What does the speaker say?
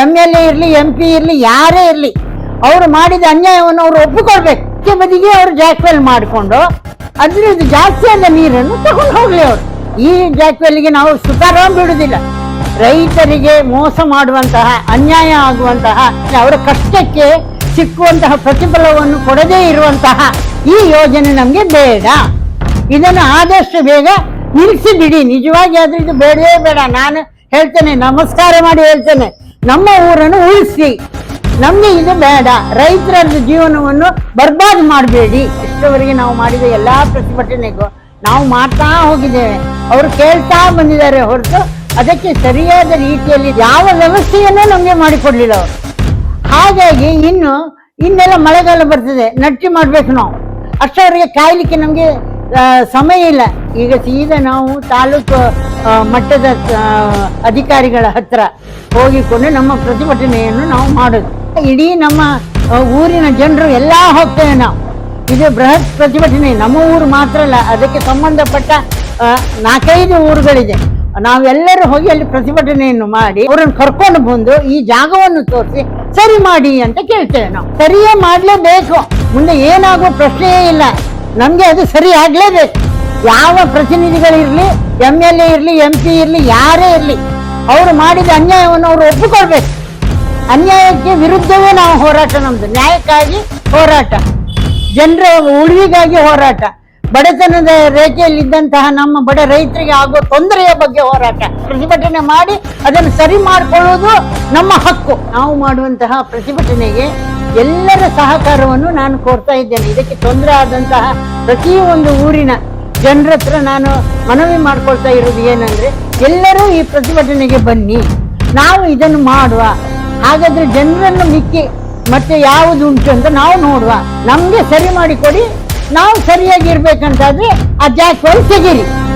M L A ಇರಲಿ M P ಇರಲಿ, ಯಾರೇ ಇರಲಿ, ಅವರು ಮಾಡಿದ ಅನ್ಯಾಯವನ್ನು ಅವರು ಒಪ್ಪಿಕೊಳ್ಬೇಕು. ಬದಿಗೆ ಅವರು ಜಾಕ್ವೆಲ್ ಮಾಡಿಕೊಂಡು ಅದರಿಂದ ಜಾಸ್ತಿ ನೀರನ್ನು ತಗೊಂಡು ಹೋಗ್ಲಿ ಅವರು. ಈ ಜಾಕ್ವೆಲ್ಗೆ ನಾವು ಸುತಾರಾಮ್ ಬಿಡುದಿಲ್ಲ. ರೈತರಿಗೆ ಮೋಸ ಮಾಡುವಂತಹ, ಅನ್ಯಾಯ ಆಗುವಂತಹ, ಅವರ ಕಷ್ಟಕ್ಕೆ ಸಿಕ್ಕುವಂತಹ ಪ್ರತಿಫಲವನ್ನು ಕೊಡದೇ ಇರುವಂತಹ ಈ ಯೋಜನೆ ನಮಗೆ ಬೇಡ. ಇದನ್ನು ಆದಷ್ಟು ಬೇಗ ನಿಲ್ಲಿಸಿ ಬಿಡಿ ನಿಜವಾಗಿ ಆದ್ರೆ ಇದು ಬೇಡವೇ ಬೇಡ. ನಾನು ಹೇಳ್ತೇನೆ, ನಮಸ್ಕಾರ ಮಾಡಿ ಹೇಳ್ತೇನೆ. ನಮ್ಮ ಊರನ್ನು ಉಳಿಸಿ. ನಮ್ಗೆ ಇದು ಬೇಡ. ರೈತರ ಜೀವನವನ್ನು ಬರ್ಬಾದ್ ಮಾಡಬೇಡಿ. ಇಷ್ಟವರೆಗೆ ನಾವು ಮಾಡಿದ ಎಲ್ಲಾ ಪ್ರತಿಭಟನೆಗೂ ನಾವು ಮಾಡ್ತಾ ಹೋಗಿದ್ದೇವೆ. ಅವರು ಕೇಳ್ತಾ ಬಂದಿದ್ದಾರೆ ಹೊರತು ಅದಕ್ಕೆ ಸರಿಯಾದ ರೀತಿಯಲ್ಲಿ ಯಾವ ವ್ಯವಸ್ಥೆಯನ್ನು ನಮಗೆ ಮಾಡಿಕೊಡ್ಲಿಲ್ಲ ಅವರು. ಹಾಗಾಗಿ ಇನ್ನು ಇನ್ನೆಲ್ಲ ಮಳೆಗಾಲ ಬರ್ತದೆ. ನಟ್ಟಿ ಮಾಡ್ಬೇಕು ನಾವು. ಅಷ್ಟವರೆಗೆ ಕಾಯ್ಲಿಕ್ಕೆ ನಮಗೆ ಸಮಯ ಇಲ್ಲ. ಈಗ ಸೀದಾ ನಾವು ತಾಲೂಕು ಮಟ್ಟದ ಅಧಿಕಾರಿಗಳ ಹತ್ರ ಹೋಗಿಕೊಂಡು ನಮ್ಮ ಪ್ರತಿಭಟನೆಯನ್ನು ನಾವು ಮಾಡೋದು. ಇಡೀ ನಮ್ಮ ಊರಿನ ಜನರು ಎಲ್ಲ ಹೋಗ್ತೇವೆ ನಾವು. ಇದು ಬೃಹತ್ ಪ್ರತಿಭಟನೆ. ನಮ್ಮ ಊರು ಮಾತ್ರ ಅಲ್ಲ, ಅದಕ್ಕೆ ಸಂಬಂಧಪಟ್ಟ ನಾಲ್ಕೈದು ಊರುಗಳಿದೆ. ನಾವೆಲ್ಲರೂ ಹೋಗಿ ಅಲ್ಲಿ ಪ್ರತಿಭಟನೆಯನ್ನು ಮಾಡಿ, ಅವರನ್ನು ಕರ್ಕೊಂಡು ಬಂದು ಈ ಜಾಗವನ್ನು ತೋರಿಸಿ ಸರಿ ಮಾಡಿ ಅಂತ ಕೇಳ್ತೇವೆ ನಾವು. ಸರಿಯೇ ಮಾಡಲೇಬೇಕು. ಮುಂದೆ ಏನಾಗುವ ಪ್ರಶ್ನೆಯೇ ಇಲ್ಲ. ನಮ್ಗೆ ಅದು ಸರಿ ಆಗ್ಲೇಬೇಕು. ಯಾವ ಪ್ರತಿನಿಧಿಗಳಿರ್ಲಿ ಎಂ ಎಲ್ ಎ ಇರಲಿ ಎಂ ಪಿ ಇರ್ಲಿ, ಯಾರೇ ಇರ್ಲಿ, ಅವರು ಮಾಡಿದ ಅನ್ಯಾಯವನ್ನು ಅವರು ಒಪ್ಪಿಕೊಳ್ಬೇಕು. ಅನ್ಯಾಯಕ್ಕೆ ವಿರುದ್ಧವೇ ನಾವು ಹೋರಾಟ ನಮ್ದು. ನ್ಯಾಯಕ್ಕಾಗಿ ಹೋರಾಟ. ಜನರ ಉಳಿವಿಗಾಗಿ ಹೋರಾಟ. ಬಡತನದ ರೇಖೆಯಲ್ಲಿದ್ದಂತಹ ನಮ್ಮ ಬಡ ರೈತರಿಗೆ ಆಗೋ ತೊಂದರೆಯ ಬಗ್ಗೆ ಹೋರಾಟ. ಪ್ರತಿಭಟನೆ ಮಾಡಿ ಅದನ್ನು ಸರಿ ಮಾಡಿಕೊಳ್ಳುವುದು ನಮ್ಮ ಹಕ್ಕು. ನಾವು ಮಾಡುವಂತಹ ಪ್ರತಿಭಟನೆಗೆ ಎಲ್ಲರ ಸಹಕಾರವನ್ನು ನಾನು ಕೋರ್ತಾ ಇದ್ದೇನೆ. ಇದಕ್ಕೆ ತೊಂದರೆ ಆದಂತಹ ಪ್ರತಿಯೊಂದು ಊರಿನ ಜನರ ಹತ್ರ ನಾನು ಮನವಿ ಮಾಡ್ಕೊಳ್ತಾ ಇರೋದು ಏನಂದ್ರೆ, ಎಲ್ಲರೂ ಈ ಪ್ರತಿಭಟನೆಗೆ ಬನ್ನಿ. ನಾವು ಇದನ್ನು ಮಾಡುವ. ಹಾಗಾದ್ರೆ ಜನರನ್ನು ಮಿಕ್ಕಿ ಮತ್ತೆ ಯಾವುದು ಉಂಟು ಅಂತ ನಾವು ನೋಡುವ. ನಮ್ಗೆ ಸರಿ ಮಾಡಿ ಕೊಡಿ ನಾವು ಸರಿಯಾಗಿ ಇರ್ಬೇಕಂತಾದ್ರೆ ಆ ಜಾಕ್ವಲ್ ತೆಗೀರಿ.